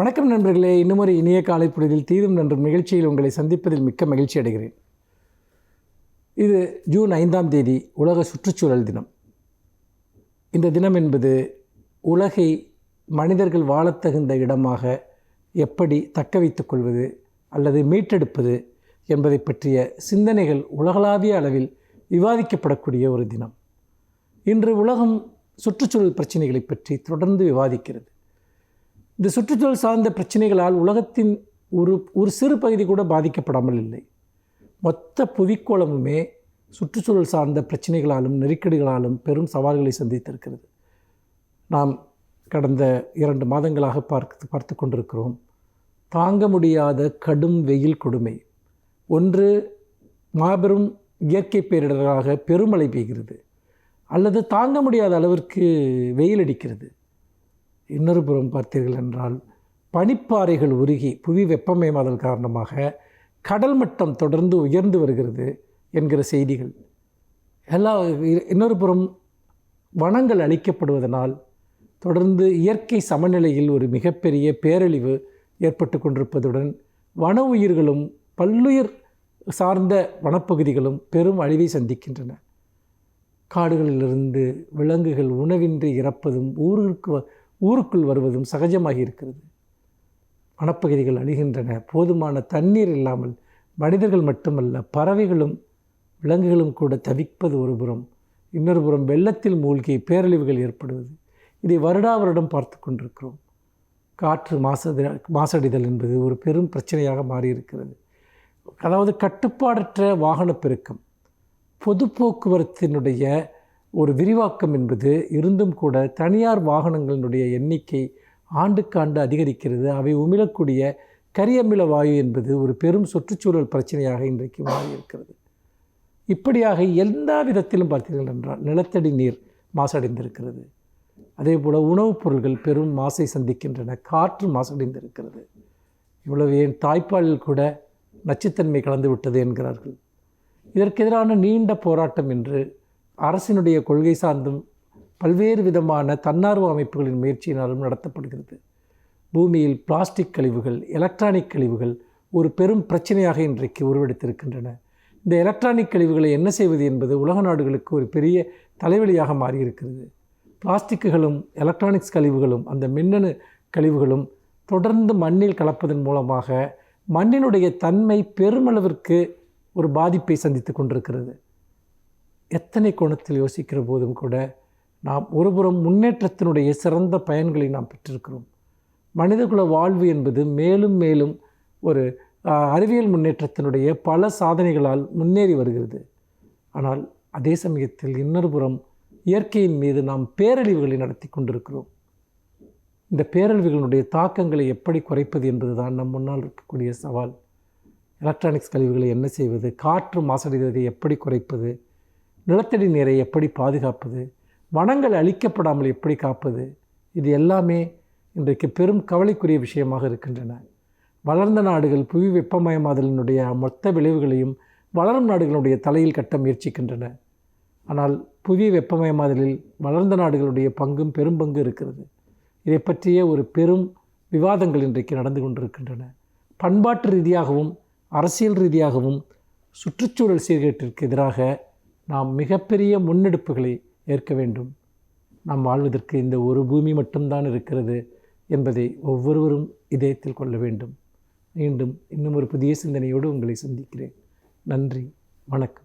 வணக்கம் நண்பர்களே. இன்னும் ஒரு இனிய காலை பொழுதில் தீதும் நன்றும் நிகழ்ச்சியில் உங்களை சந்திப்பதில் மிக்க மகிழ்ச்சி அடைகிறேன். இது ஜூன் ஐந்தாம் தேதி உலக சுற்றுச்சூழல் தினம். இந்த தினம் என்பது உலகை மனிதர்கள் வாழத்தகுந்த இடமாக எப்படி தக்க வைத்துக் கொள்வது அல்லது மீட்டெடுப்பது என்பதை பற்றிய சிந்தனைகள் உலகளாவிய அளவில் விவாதிக்கப்படக்கூடிய ஒரு தினம். இன்று உலகம் சுற்றுச்சூழல் பிரச்சனைகளை பற்றி தொடர்ந்து விவாதிக்கிறது. இந்த சுற்றுச்சூழல் சார்ந்த பிரச்சனைகளால் உலகத்தின் ஒரு ஒரு சிறு பகுதி கூட பாதிக்கப்படாமல் இல்லை. மொத்த புவிக்கோளமுமே சுற்றுச்சூழல் சார்ந்த பிரச்சனைகளாலும் நெருக்கடிகளாலும் பெரும் சவால்களை சந்தித்திருக்கிறது. நாம் கடந்த இரண்டு மாதங்களாக பார்த்து பார்த்து கொண்டிருக்கிறோம். தாங்க முடியாத கடும் வெயில் கொடுமை. ஒன்று மாபெரும் இயற்கை பேரிடராக பெருமழை பெய்கிறது. அல்லது தாங்க முடியாத அளவிற்கு வெயில் அடிக்கிறது. இன்னொரு புறம் பார்த்தீர்கள் என்றால் பனிப்பாறைகள் உருகி புவி வெப்பமயமாதல் காரணமாக கடல் மட்டம் தொடர்ந்து உயர்ந்து வருகிறது என்கிற செய்திகள். எல்லா இன்னொரு புறம் வனங்கள் அழிக்கப்படுவதனால் தொடர்ந்து இயற்கை சமநிலையில் ஒரு மிகப்பெரிய பேரழிவு ஏற்பட்டு கொண்டிருப்பதுடன் வன உயிர்களும் பல்லுயிர் சார்ந்த வனப்பகுதிகளும் பெரும் அழிவை சந்திக்கின்றன. காடுகளிலிருந்து விலங்குகள் உணவின்றி இறப்பதும் ஊருக்கு ஊருக்குள் வருவதும் சகஜமாகி இருக்கிறது வனப்பகுதிகள் அழிகின்றன. போதுமான தண்ணீர் இல்லாமல் மனிதர்கள் மட்டுமல்ல பறவைகளும் விலங்குகளும் கூட தவிப்பது ஒரு புறம். இன்னொரு புறம் வெள்ளத்தில் மூழ்கி பேரழிவுகள் ஏற்படுவது. இதை வருடா வருடம் பார்த்து கொண்டிருக்கிறோம். காற்று மாசடி மாசடைதல் என்பது ஒரு பெரும் பிரச்சனையாக மாறியிருக்கிறது. அதாவது கட்டுப்பாடற்ற வாகன பெருக்கம். பொது போக்குவரத்தினுடைய ஒரு விரிவாக்கம் என்பது இருந்தும் கூட தனியார் வாகனங்களினுடைய எண்ணிக்கை ஆண்டுக்காண்டு அதிகரிக்கிறது. அவை உமிழக்கூடிய கரியமில வாயு என்பது ஒரு பெரும் சுற்றுச்சூழல் பிரச்சனையாக இன்றைக்கு மாறியிருக்கிறது. இப்படியாக எல்லா விதத்திலும் பார்த்தீர்கள் என்றால் நிலத்தடி நீர் மாசடைந்திருக்கிறது. அதே போல் உணவுப் பொருள்கள் பெரும் மாசை சந்திக்கின்றன. காற்று மாசடைந்திருக்கிறது. இவ்வளவு ஏன் தாய்ப்பாலில் கூட நச்சுத்தன்மை கலந்து விட்டது என்கிறார்கள். இதற்கு எதிரான நீண்ட போராட்டம் என்று அரசினுடைய கொள்கை சார்ந்தும் பல்வேறு விதமான தன்னார்வ அமைப்புகளின் முயற்சியினாலும் நடத்தப்படுகிறது. பூமியில் பிளாஸ்டிக் கழிவுகள் எலக்ட்ரானிக் கழிவுகள் ஒரு பெரும் பிரச்சனையாக இன்றைக்கு உருவெடுத்திருக்கின்றன. இந்த எலக்ட்ரானிக் கழிவுகளை என்ன செய்வது என்பது உலக நாடுகளுக்கு ஒரு பெரிய தலைவலியாக மாறியிருக்கிறது. பிளாஸ்டிக்குகளும் எலக்ட்ரானிக்ஸ் கழிவுகளும் அந்த மின்னணு கழிவுகளும் தொடர்ந்து மண்ணில் கலப்பதன் மூலமாக மண்ணினுடைய தன்மை பெருமளவிற்கு ஒரு பாதிப்பை சந்தித்து கொண்டிருக்கிறது. எத்தனை கோணத்தில் யோசிக்கிற போதும் கூட நாம் ஒருபுறம் முன்னேற்றத்தினுடைய சிறந்த பயன்களை நாம் பெற்றிருக்கிறோம். மனிதகுல வாழ்வு என்பது மேலும் மேலும் ஒரு அறிவியல் முன்னேற்றத்தினுடைய பல சாதனைகளால் முன்னேறி வருகிறது. ஆனால் அதே சமயத்தில் இன்னொரு புறம் இயற்கையின் மீது நாம் பேரழிவுகளை நடத்தி கொண்டிருக்கிறோம். இந்த பேரழிவுகளுடைய தாக்கங்களை எப்படி குறைப்பது என்பது தான் நம் முன்னால் இருக்கக்கூடிய சவால். எலக்ட்ரானிக்ஸ் கழிவுகளை என்ன செய்வது? காற்று மாசடைவதை எப்படி குறைப்பது? நிலத்தடி நீரை எப்படி பாதுகாப்பது? வனங்கள் அழிக்கப்படாமல் எப்படி காப்பது? இது எல்லாமே இன்றைக்கு பெரும் கவலைக்குரிய விஷயமாக இருக்கின்றன. வளர்ந்த நாடுகள் புவி வெப்பமயமாதலினுடைய மொத்த விளைவுகளையும் வளரும் நாடுகளுடைய தலையில் கட்ட முயற்சிக்கின்றன. ஆனால் புவி வெப்பமயமாதலில் வளர்ந்த நாடுகளுடைய பங்கும் பெரும் பங்கு இருக்கிறது. இதை பற்றிய ஒரு பெரும் விவாதங்கள் இன்றைக்கு நடந்து கொண்டிருக்கின்றன. பண்பாட்டு ரீதியாகவும் அரசியல் ரீதியாகவும் சுற்றுச்சூழல் சீர்கேட்டிற்கு எதிராக நாம் மிகப்பெரிய முன்னெடுப்புகளை ஏற்க வேண்டும். நாம் வாழ்வதற்கு இந்த ஒரு பூமி மட்டும்தான் இருக்கிறது என்பதை ஒவ்வொருவரும் இதயத்தில் கொள்ள வேண்டும். மீண்டும் இன்னும் ஒரு புதிய சிந்தனையோடு உங்களை சந்திக்கிறேன். நன்றி வணக்கம்.